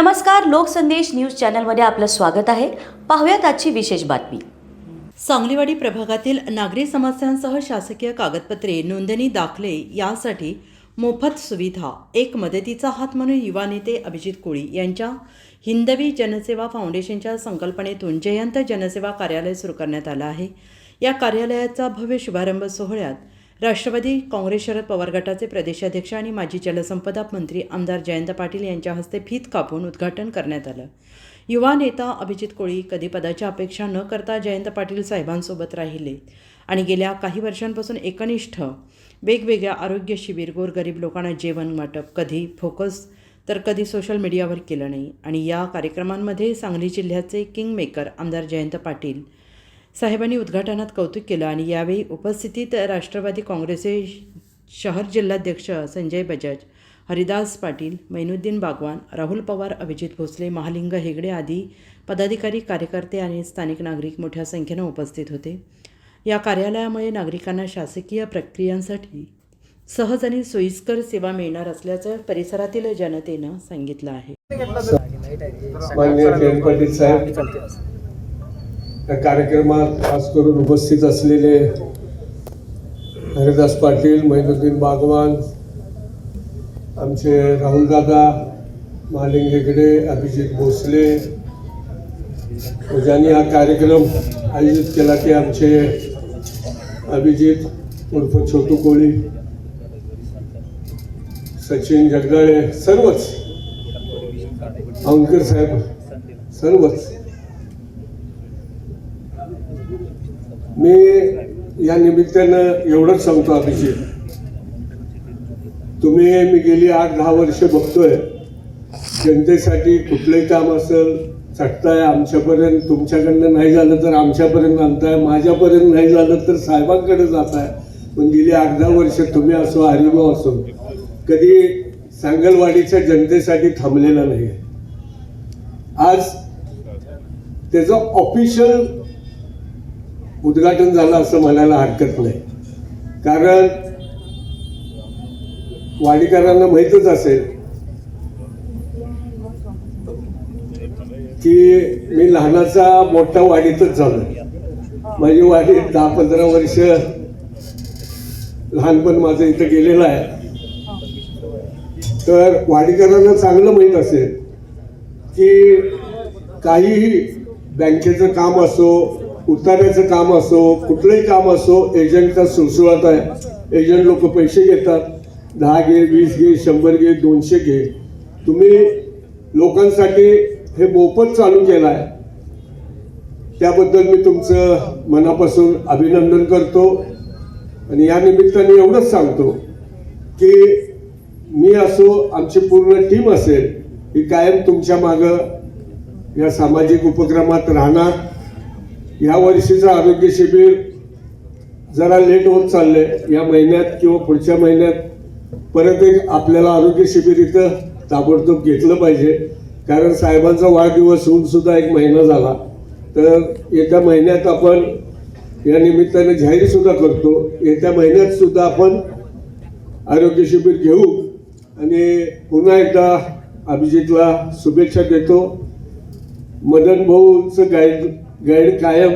नमस्कार लोकसंदेश न्यूज चॅनलमध्ये आपलं स्वागत आहे. पाहूयात आजची विशेष बातमी. सांगलीवाडी प्रभागातील नागरी समस्यांसह शासकीय कागदपत्रे नोंदणी दाखले यासाठी मोफत सुविधा एक मदतीचा हात म्हणून युवा नेते अभिजित कोळी यांच्या हिंदवी जनसेवा फाउंडेशनच्या संकल्पनेतून जयंत जनसेवा कार्यालय सुरू करण्यात आलं आहे. या कार्यालयाचा भव्य शुभारंभ सोहळ्यात राष्ट्रवादी काँग्रेस शरद पवार गटाचे प्रदेशाध्यक्ष आणि माजी जलसंपदा मंत्री आमदार जयंत पाटील यांच्या हस्ते फीत कापून उद्घाटन करण्यात आलं. युवा नेता अभिजित कोळी कधी पदाच्या अपेक्षा न करता जयंत पाटील साहेबांसोबत राहिले आणि गेल्या काही वर्षांपासून एकनिष्ठ वेगवेगळ्या आरोग्य शिबिर गोरगरीब लोकांना जेवण वाटप कधी फोकस तर कधी सोशल मीडियावर केलं नाही. आणि या कार्यक्रमांमध्ये सांगली जिल्ह्याचे किंग मेकर आमदार जयंत पाटील साहेबांनी उद्घाटनात कौतुक केलं आणि यावेळी उपस्थितीत राष्ट्रवादी काँग्रेसचे शहर जिल्हाध्यक्ष संजय बजाज हरिदास पाटील मैनुद्दीन बागवान राहुल पवार अभिजित भोसले महालिंग हेगडे आदी पदाधिकारी कार्यकर्ते आणि स्थानिक नागरिक मोठ्या संख्येनं उपस्थित होते. या कार्यालयामुळे नागरिकांना शासकीय प्रक्रियांसाठी सहज आणि सोयीस्कर सेवा मिळणार असल्याचं परिसरातील जनतेनं सांगितलं आहे माननीय जयंत पाटील साहेब या कार्यक्रमात खास करून उपस्थित असलेले हरिदास पाटील महिनुद्दीन बागवान आमचे राहुलदादा मालिंग हेगडे अभिजित भोसले. ज्यांनी हा कार्यक्रम आयोजित केला ते आमचे अभिजित उर्फ छोटू कोळी सचिन जगदाळे सर्वच अंकर साहेब सर्वच. मी या निमित्तानं एवढंच सांगतो अभिजित तुम्ही मी गेली आठ दहा वर्ष बघतोय. जनतेसाठी कुठलंही काम असेल चटताय आमच्यापर्यंत तुमच्याकडनं नाही झालं तर आमच्यापर्यंत आणताय माझ्यापर्यंत नाही झालं तर साहेबांकडे जाताय. पण गेली आठ दहा वर्ष तुम्ही असो हरिभाऊ असो कधी सांगलवाडीच्या जनतेसाठी थांबलेला नाही आज त्याचं ऑफिशियल उद्घाटन झालं असं म्हणायला हरकत नाही. कारण वाडीकरांना माहीतच असेल की मी लहानाचा मोठा वाडीतच झालो माझी वाडी दहा पंधरा वर्ष लहानपण माझं इथं गेलेलं आहे. तर वाडीकरांना चांगलं माहीत असेल की काहीही बँकेचं काम असो उतार्याचं काम असो कुठलंही काम असो एजंटचा सुळसुळात आहे. एजंट लोक पैसे घेतात. दहा घे वीस घे शंभर घे दोनशे घे. तुम्ही लोकांसाठी हे मोफत चालू केलं आहे त्याबद्दल मी तुमचं मनापासून अभिनंदन करतो. आणि या निमित्ताने एवढंच सांगतो की मी असो आमची पूर्ण टीम असेल ही कायम तुमच्या मागं या सामाजिक उपक्रमात राहणार. या वर्षीचं आरोग्य शिबिर जरा लेट होत चाललंय. या महिन्यात किंवा पुढच्या महिन्यात परत एक आपल्याला आरोग्य शिबिर इथं ताबडतोब घेतलं पाहिजे. कारण साहेबांचा वाढदिवस होऊन सुद्धा एक महिना झाला. तर येत्या महिन्यात आपण या निमित्ताने जाहीरसुद्धा करतो. येत्या महिन्यात सुद्धा आपण आरोग्य शिबिर घेऊ. आणि पुन्हा एकदा अभिजितला शुभेच्छा देतो. मदन भाऊचं गाईड गाईड कायम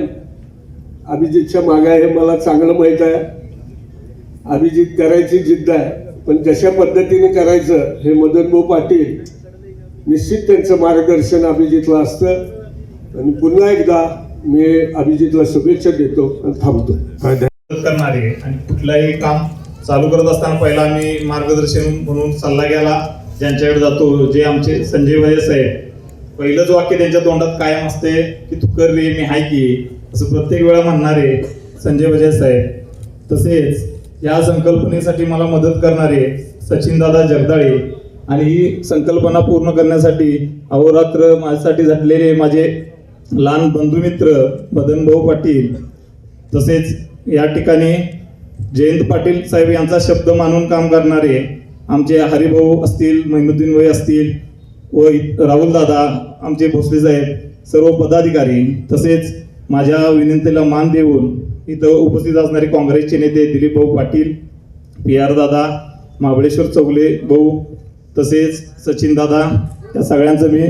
अभिजितच्या मागे आहे हे मला चांगलं माहीत आहे. अभिजित करायची जिद्द आहे पण कशा पद्धतीने करायचं हे मदन भाऊ पाटील निश्चित त्यांचं मार्गदर्शन अभिजितला असतं. आणि पुन्हा एकदा मी अभिजितला शुभेच्छा देतो आणि थांबतो. मदत करणारे आणि कुठलंही काम चालू करत असताना पहिला आम्ही मार्गदर्शन म्हणून सल्ला घ्यायला ज्यांच्याकडे जातो जे आमचे संजय वयस आहे पहिलंच वाक्य त्यांच्या तोंडात कायम असते की तू कर रे मी हाय की? असं प्रत्येक वेळा म्हणणारे संजय वजय साहेब. तसेच या संकल्पनेसाठी मला मदत करणारे सचिनदादा जगदाळे आणि ही संकल्पना पूर्ण करण्यासाठी अहोरात्र माझ्यासाठी झटलेले माझे लहान बंधुमित्र मदनभाऊ पाटील. तसेच या ठिकाणी जयंत पाटील साहेब यांचा शब्द मानून काम करणारे आमचे हरिभाऊ असतील महिमुद्दीन भाई असतील व राहुल दादा आमचे भोसले साहेब सर्व पदाधिकारी तसेच माझ्या विनंतीला मान देऊन इथं उपस्थित असणारे काँग्रेसचे नेते दिलीप भाऊ पाटील पी आर दादा महाबळेश्वर चौगले भाऊ तसेच सचिन दादा या सगळ्यांचं मी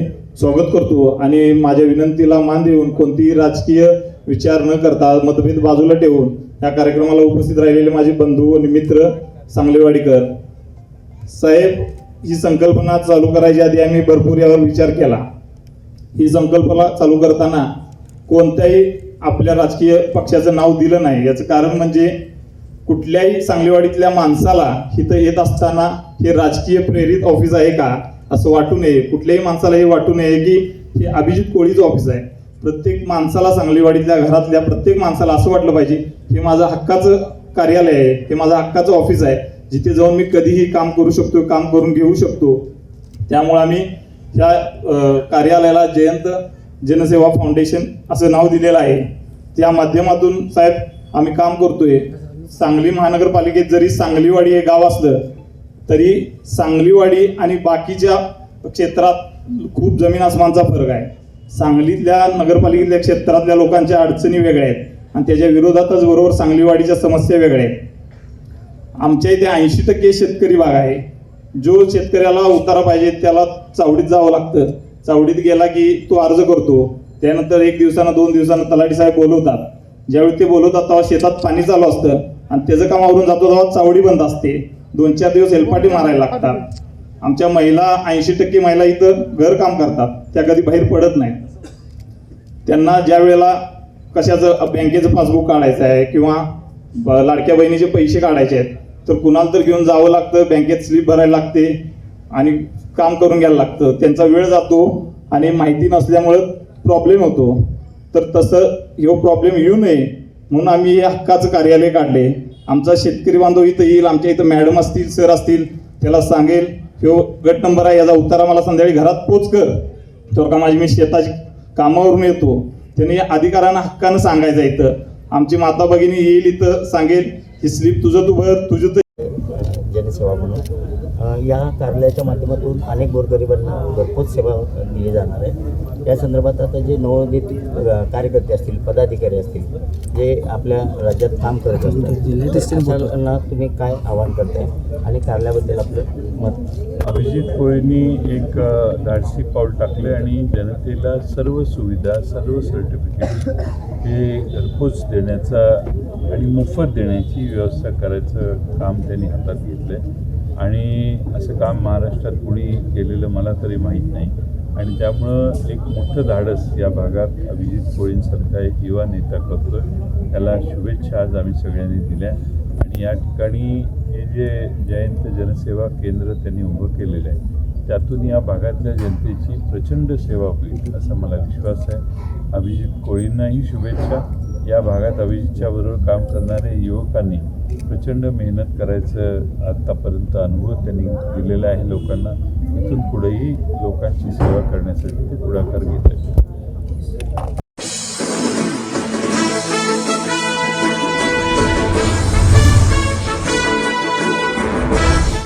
स्वागत करतो आणि माझ्या विनंतीला मान देऊन कोणतीही राजकीय विचार न करता मतभेद बाजूला ठेवून या कार्यक्रमाला उपस्थित राहिलेले माझे बंधू आणि मित्र सांगलेवाडीकर. साहेब ही संकल्पना चालू करायच्या आधी आम्ही भरपूर यावर विचार केला. ही संकल्पना चालू करताना कोणत्याही आपल्या राजकीय पक्षाचं नाव दिलं नाही. याचं कारण म्हणजे कुठल्याही सांगलीवाडीतल्या माणसाला इथं येत असताना हे राजकीय प्रेरित ऑफिस आहे का असं वाटू नये. कुठल्याही माणसाला हे वाटू नये की हे अभिजित कोळीचं ऑफिस आहे. प्रत्येक माणसाला सांगलीवाडीतल्या घरातल्या प्रत्येक माणसाला असं वाटलं पाहिजे हे माझं हक्काचं कार्यालय आहे हे माझं हक्काचं ऑफिस आहे. जिथे जाऊन मी कधीही काम करू शकतो काम करून घेऊ शकतो त्यामुळे आम्ही ह्या कार्यालयाला जयंत जनसेवा फाउंडेशन असं नाव दिलेलं आहे. त्या माध्यमातून साहेब आम्ही काम करतोय. सांगली महानगरपालिकेत जरी सांगलीवाडी हे गाव असलं तरी सांगलीवाडी आणि बाकीच्या क्षेत्रात खूप जमीन आसमानचा फरक आहे. सांगलीतल्या नगरपालिकेतल्या क्षेत्रातल्या लोकांच्या अडचणी वेगळ्या आहेत. आणि त्याच्या विरोधातच बरोबर सांगलीवाडीच्या समस्या वेगळ्या आहेत. आमच्या इथे ऐंशी टक्के शेतकरी भाग आहे. जो शेतकऱ्याला उतारा पाहिजे त्याला चावडीत जावं लागतं. चावडीत गेला की तो अर्ज करतो. त्यानंतर एक दिवसानं दोन दिवसानं तलाठी साहेब बोलवतात. ज्यावेळी ते बोलवतात तेव्हा शेतात पाणी चालू असतं. आणि त्याचं काम आवरून जातो तेव्हा चावडी बंद असते. दोन चार दिवस हेलपाटी मारायला लागतात. आमच्या महिला ऐंशी टक्के महिला इथं घर काम करतात. त्या कधी बाहेर पडत नाहीत. त्यांना ज्या वेळेला कशाचं बँकेचं पासबुक काढायचं आहे किंवा लाडक्या बहिणीचे पैसे काढायचे आहेत तर कुणाला तर घेऊन जावं लागतं बँकेत स्लिप भरायला लागते आणि काम करून घ्यायला लागतं. त्यांचा वेळ जातो आणि माहिती नसल्यामुळं प्रॉब्लेम होतो. तर तसं हे प्रॉब्लेम येऊ नये म्हणून आम्ही हे हक्काचं कार्यालय काढले. आमचा शेतकरी बांधव इथं येईल आमच्या इथं मॅडम असतील सर असतील त्याला सांगेल ह्यो गट नंबर आहे याचा उतारा मला संध्याकाळी घरात पोच कर. तर का माझी मी शेताची कामावरून येतो. त्याने अधिकाऱ्यांना हक्कानं सांगायचं इथं. आमची माता भगिनी येईल इथं सांगेल ही स्लिप तुझं तू भर तुझं तर जनसेवा म्हणून. या कार्यालयाच्या माध्यमातून अनेक गोरगरिबांना घरपोच सेवा दिली जाणार आहे. या संदर्भात आता जे नवोदित कार्यकर्ते असतील पदाधिकारी असतील जे आपल्या राज्यात काम करत असतात अशांना तुम्ही काय आवाहन करताय? आणि कार्यालयाबद्दल आपलं मत? अभिजित कोळींनी एक धाडसी पाऊल टाकले आणि जनतेला सर्व सुविधा सर्व सर्टिफिकेट हे घरपोच देण्याचा आणि मोफत देण्याची व्यवस्था करायचं काम त्यांनी हातात घेतलं आहे आणि असं काम महाराष्ट्रात कोणी केलेलं मला तरी माहीत नाही. आणि त्यामुळं एक मोठं धाडस या भागात अभिजित कोळींसारखा एक युवा नेता करतो त्याला शुभेच्छा आज आम्ही सगळ्यांनी दिल्या. आणि या ठिकाणी हे जे जयंत जनसेवा केंद्र त्यांनी उभं केलेलं आहे त्यातून या भागातल्या जनतेची प्रचंड सेवा होईल असा मला विश्वास आहे. अभिजित कोळींनाही शुभेच्छा. या भागात अभिजितच्याबरोबर काम करणाऱ्या युवकांनी प्रचंड मेहनत करायचं आत्तापर्यंत अनुभव त्यांनी दिलेला आहे लोकांना. इथून पुढेही लोकांची सेवा करण्यासाठी ते पुढाकार घेत आहेत.